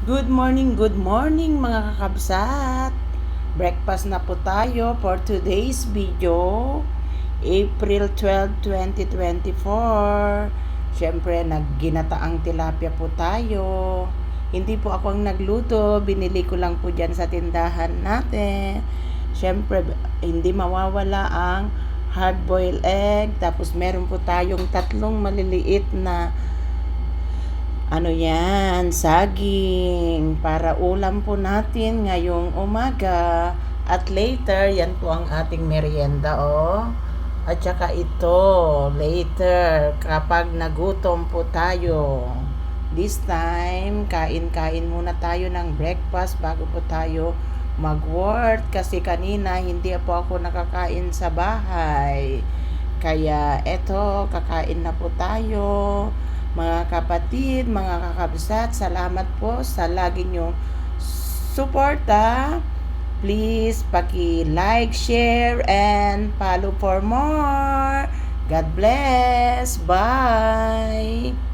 Good morning, good morning mga kakabsat. Breakfast na po tayo for today's video. April 12, 2024. Siyempre, nagginataang tilapia po tayo. Hindi po ako ang nagluto. Binili ko lang po dyan sa tindahan natin. Siyempre, hindi mawawala ang hard-boiled egg. Tapos, meron po tayong tatlong maliliit na ano yan, saging. Para ulam po natin ngayong umaga. At later yan po ang ating merienda oh. At saka ito later kapag nagutom po tayo. This time kain-kain muna tayo ng breakfast bago po tayo mag-work. Kasi kanina hindi po ako nakakain sa bahay. Kaya eto kakain na po tayo mga kapatid, mga kakabsat, salamat po sa lagi nyong suporta. Please, paki-like, share, and follow for more. God bless. Bye.